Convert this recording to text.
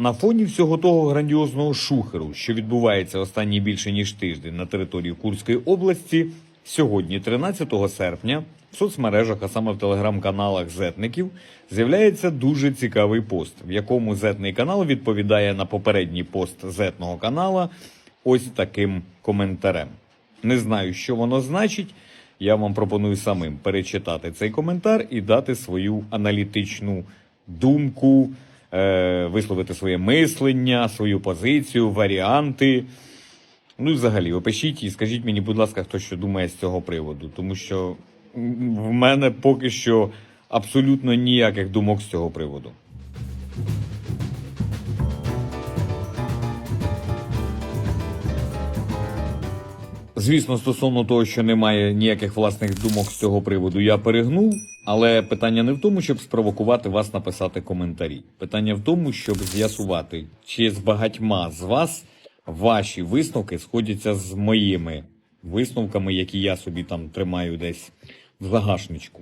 На фоні всього того грандіозного шухеру, що відбувається останній більше ніж тиждень на території Курської області, сьогодні, 13 серпня, в соцмережах, а саме в телеграм-каналах зетників, з'являється дуже цікавий пост, в якому зетний канал відповідає на попередній пост зетного канала ось таким коментарем. Не знаю, що воно значить. Я вам пропоную самим перечитати цей коментар і дати свою аналітичну думку, е, висловити своє мислення, свою позицію, варіанти. Ну і взагалі, опишіть і скажіть мені, будь ласка, хто що думає з цього приводу, тому що в мене поки що абсолютно ніяких думок з цього приводу. Звісно, стосовно того, що немає ніяких власних думок з цього приводу, я перегнув. Але питання не в тому, щоб спровокувати вас написати коментарі. Питання в тому, щоб з'ясувати, чи з багатьма з вас ваші висновки сходяться з моїми висновками, які я собі там тримаю десь в загашничку.